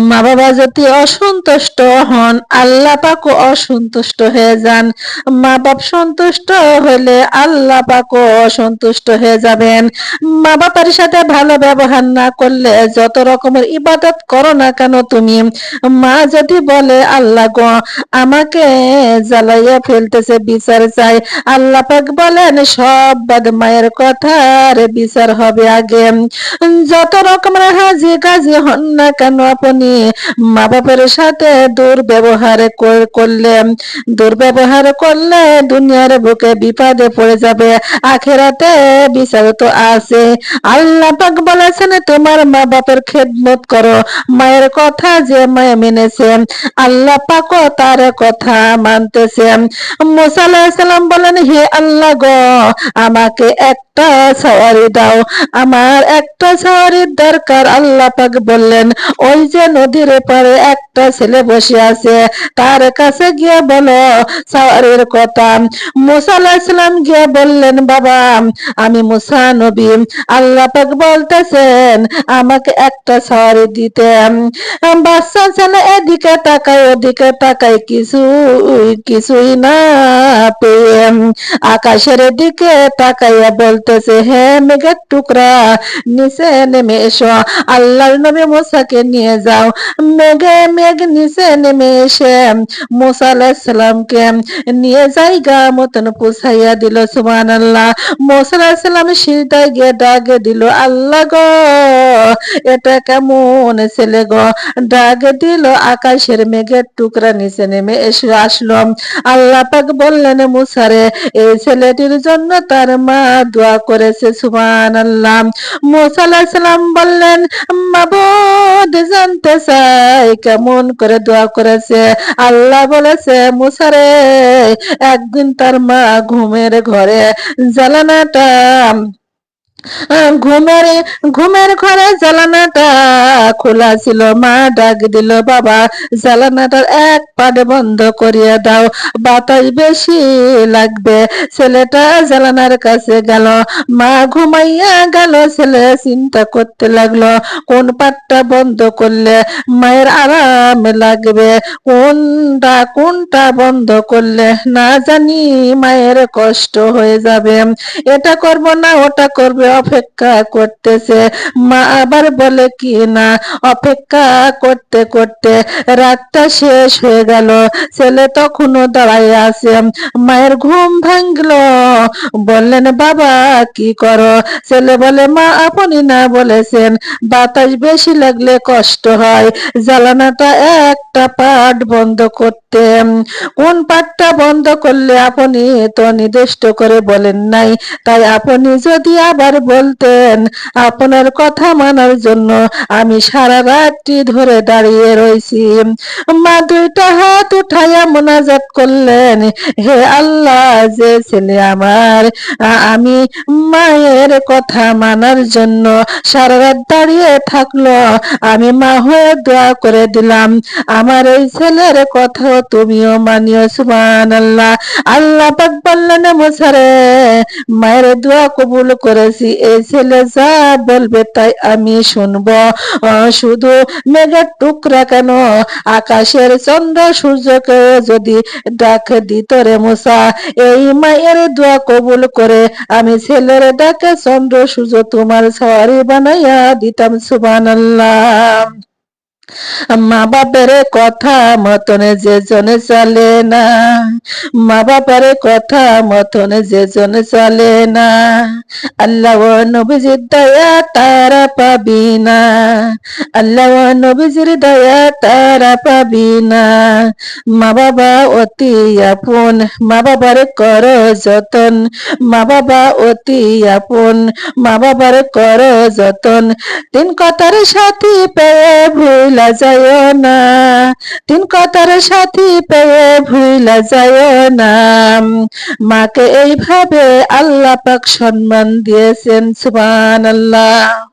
মা বাবা যদি অসন্তুষ্ট হন, আল্লাহ পাকও অসন্তুষ্ট হয়ে যান। মা বাপ সন্তুষ্ট হলে আল্লাহ পাকও অসন্তুষ্ট হয়ে যাবেন। মা বাবার সাথে ভালো ব্যবহার না করলে যত রকমের ইবাদত করো না কেন তুমি? মা যদি বলে, আল্লাহ গো, আমাকে জ্বালাইয়া ফেলতেছে, বিচার চাই। আল্লাহ পাক বলেন, সব বাদ মায়ের কথার বিচার হবে আগে। যত রকমের হাজি কাজী হন না কেন আপনি মা বাবার সাথে দুর্ব্যবহার করলে দুর্ব্যবহার করলে দুনিয়ার বুকে বিপদে পড়ে যাবে, আখেরাতে বিচার তো আছে। আল্লাহ পাক বলেছেন, তোমার মা বাপের খেদমত করো। মায়ের কথা যে মায়ে মেনেছে, আল্লাহ পাক তার কথা মানতেছে। মুসা আলাহিসাল্লাম বলেন, হে আল্লাহ গো, আমাকে একটা সাওয়ারি দাও। আমার একটা সাওয়ারির দরকার আল্লাহ পাক বললেন ওই যে নদীর পারে একটা ছেলে বসে আছে, তার কাছে গিয়ে বলো সাওয়ারির কথা। মুসা আলাহিসাল্লাম গিয়ে বললেন, বাবা, আমি মুসা নবী। আল্লাহ পাক বলতেছেন, আমাকে একটা সাওয়ারি দিতে। বাচ্চা ছেলে এদিকে তাকায়, ওদিকে তাকায় কিছু, কিছুই না পেয়ে। আকাশের দিকে তাকাইয়া বলতেছে, হে মেঘের টুকরা, নিচে নেমে এসো। আল্লাহর নবী মোসাকে নিয়ে যাও। মেঘে নিচে নেমে এসে মোসা নিয়ে জায়গা মতন পুষাইয়া দিল সুমান আল্লাহ আলাহিসাল্লাম দিল, আল্লাহ গো, এটা কেমন ছেলে গো? দিল, আকাশের মেঘের টুকরা নিচে নেমে এসে, আসলো। আল্লাহ পাক বললেন মুসারে এই ছেলেটির জন্য তার মা দোয়া করেছে সুমান আল্লাহ মুসা সালাম বললেন, মাবুদ, জানতে চাই কেমন করে দোয়া করেছে। আল্লাহ বলেছে মুসারে একদিন তার মা ঘুমের ঘরে জ্বালানাটা ঘুমের ঘুমের ঘরে জ্বালানাটা খোলা ছিল। মা ডাক দিল, বাবা জ্বালানাটার এক পাড়ে বন্ধ করিয়ে দাও। বাতাস বেশি লাগবে। ছেলেটা জ্বালানার কাছে গেল। মা ঘুমাইয়া গেল। ছেলে চিন্তা করতে লাগল, কোন পাটটা বন্ধ করলে মায়ের আরাম লাগবে? কোনটা কোনটা বন্ধ করলে না জানি মায়ের কষ্ট হয়ে যাবে। এটা করব না, ওটা করবে। অপেক্ষা করতেছে। মা আবার বলে, কি না, অপেক্ষা করতে করতে রাতটা শেষ হয়ে গেল। ছেলে তখনও দাঁড়ায় আছে। মায়ের ঘুম ভাঙলো। বললেন, বাবা, কি করো? ছেলে বলে, মা, আপনি না বলেছেন, বাতাস বেশি লাগলে কষ্ট হয়। জ্বালানাটা একটা পাট বন্ধ করতে। কোন পাটটা বন্ধ করলে আপনি তো নির্দিষ্ট করে বলেন নাই। তাই আপনি যদি আবার বলতেন, আপনার কথা মানার জন্য আমি সারা রাতটি ধরে দাঁড়িয়ে রয়েছি মা দুইটা হাত উঠাইয়া মোনাজাত করলেন, হে আল্লাহ, যে ছেলে আমার, আমি মায়ের কথা মানার জন্য সারা রাত দাঁড়িয়ে থাকল, আমি মা হয়ে দোয়া করে দিলাম। আমার এই ছেলের কথা তুমিও মানিও সুমান আল্লাহ আল্লাহ পাক বললেন মোসারে মায়ের দোয়া কবুল করেছি। এই ছেলে যা বলবে তাই আমি শুনব। শুধু মেঘের টুকরা কেন? আকাশের চন্দ্র সূর্যকে যদি ডাক দিত রে মুসা, এই মায়ের দোয়া কবুল করে আমি ছেলের ডাকে চন্দ্র সূর্য তোমার সওয়ারি বানাইয়া দিতাম সুবান আল্লাহ মা বাপের কথা মতন যে জনে চলে না। মা বাপের কথা মতন যে জনে চলে না। আল্লাহ নবীজির দয়া তারা পাবি না। আল্লাহ নবীজির দয়া তারা পাবি না। মা বাবা অতি আপন মা বাবার কর যতন। মা বাবা অতি আপন মা বাবার কর যতন। তিন কথার সাথী পেয়ে ভুল ভুলা যায় না। তিন কথার সাথী পেয়ে ভুইলা যায় না। মাকে এইভাবে আল্লাহ পাক সম্মান দিয়েছেন, সুবহানাল্লাহ।